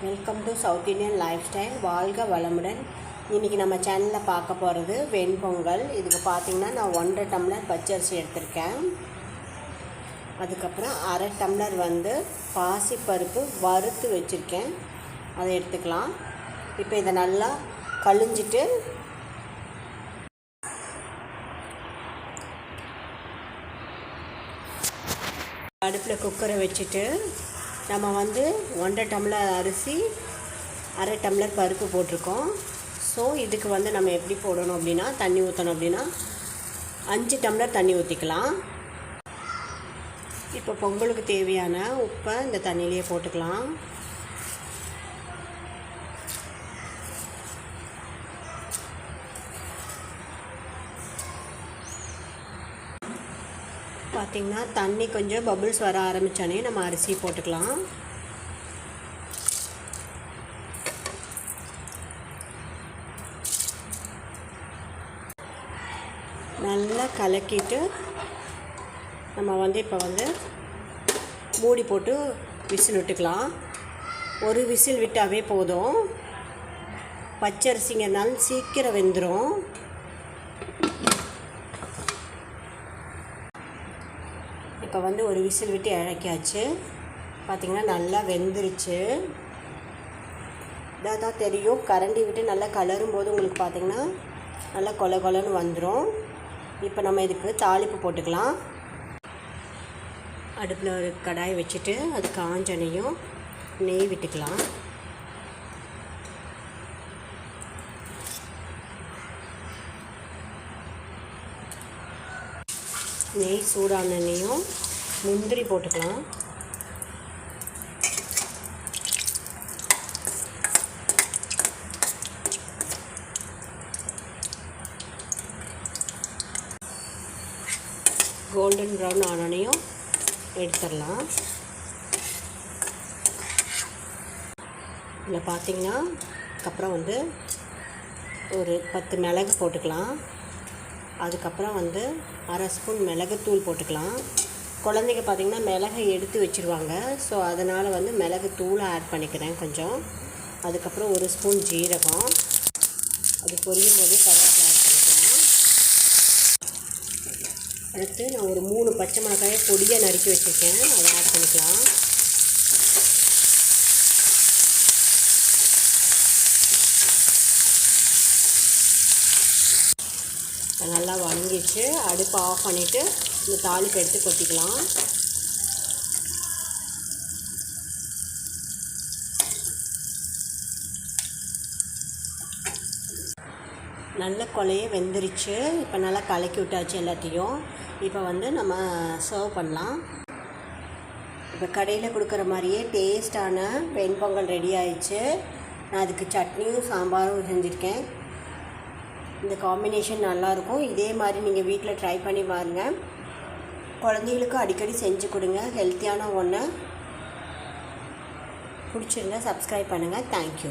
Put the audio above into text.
Welcome to south Indian lifestyle வாழ்க வளமுடன். இன்றைக்கி நம்ம சேனலில் பார்க்க போகிறது வெண்பொங்கல் இதுக்கு பார்த்திங்கன்னா நான் ஒன்றரை டம்ளர் பச்சரிசி எடுத்திருக்கேன். அதுக்கப்புறம் அரை டம்ளர் வந்து பாசிப்பருப்பு வறுத்து வச்சுருக்கேன். அதை எடுத்துக்கலாம். இப்போ இதை நல்லா கழிஞ்சிட்டு அடுப்பில் குக்கரை வச்சுட்டு நம்ம வந்து ஒன்றரை டம்ளர் அரிசி அரை டம்ளர் பருப்பு போட்டிருக்கோம். ஸோ இதுக்கு வந்து நம்ம எப்படி போடணும் அப்படின்னா தண்ணி ஊற்றணும் அப்படின்னா அஞ்சு டம்ளர் தண்ணி ஊற்றிக்கலாம் இப்போ பொங்கலுக்கு தேவையான உப்பை இந்த தண்ணியிலேயே போட்டுக்கலாம். பார்த்திங்கன்னா தண்ணி கொஞ்சம் பபுள்ஸ் வர ஆரம்பித்தோடனே நம்ம அரிசி போட்டுக்கலாம். நல்லா கலக்கிட்டு நம்ம வந்து இப்போ வந்து மூடி போட்டு விசில் விட்டுக்கலாம். ஒரு விசில் விட்டாவே போதும். பச்சரிசிங்கிறனால சீக்கிரம் வெந்துடும் இப்போ வந்து ஒரு விசில் விட்டு இறக்கியாச்சு. பார்த்திங்கன்னா நல்லா வெந்துருச்சு. இதாக தான் தெரியும். கரண்டி விட்டு நல்லா கலரும் போது உங்களுக்கு பார்த்திங்கன்னா நல்லா கொல கொலன்னு வந்துடும் இப்போ நம்ம இதுக்கு தாளிப்பு போட்டுக்கலாம். அடுப்பில் ஒரு கடாய் வச்சுட்டு அது காஞ்சனையும் நெய் விட்டுக்கலாம். நெய் சூடானனையும் முந்திரி போட்டுக்கலாம். கோல்டன் ப்ரௌன் ஆனனையும் எடுத்துடலாம். இதில் பார்த்தீங்கன்னா அதுக்கப்புறம் வந்து ஒரு பத்து மிளகு போட்டுக்கலாம். அதுக்கப்புறம் வந்து அரை ஸ்பூன் மிளகுத்தூள் போட்டுக்கலாம். குழந்தைங்க பார்த்திங்கன்னா மிளகை எடுத்து வச்சுருவாங்க. ஸோ அதனால் வந்து மிளகு தூளை ஆட் பண்ணிக்கிறேன் கொஞ்சம். அதுக்கப்புறம் ஒரு ஸ்பூன் ஜீரகம். அது பொரியும் போது கருவேப்பிலை ஆட் பண்ணிக்கலாம். அடுத்து நான் ஒரு மூணு பச்சை மிளகாயை பொடியாக நறுக்கி வச்சுருக்கேன். அதை ஆட் பண்ணிக்கலாம். நல்லா வணங்கிடுச்சு. அடுப்பு ஆஃப் பண்ணிவிட்டு இந்த தாளிப்பு எடுத்து கொட்டிக்கலாம். நல்ல கொலையே வெந்துருச்சு. இப்போ நல்லா கலக்கி விட்டாச்சு எல்லாத்தையும். இப்போ வந்து நம்ம சர்வ் பண்ணலாம். இப்போ கடையில் கொடுக்குற மாதிரியே டேஸ்டான வெண்பொங்கல் ரெடி ஆயிடுச்சு. நான் அதுக்கு சட்னியும் சாம்பாரும் செஞ்சுருக்கேன். இந்த காம்பினேஷன் நல்லாயிருக்கும். இதே மாதிரி நீங்கள் வீட்டில் ட்ரை பண்ணி பாருங்கள் குழந்தைகளுக்கும் அடிக்கடி செஞ்சு கொடுங்க. ஹெல்த்தியான ஒன்று பிடிச்சிருந்தா சப்ஸ்கிரைப் பண்ணுங்கள் தேங்க்யூ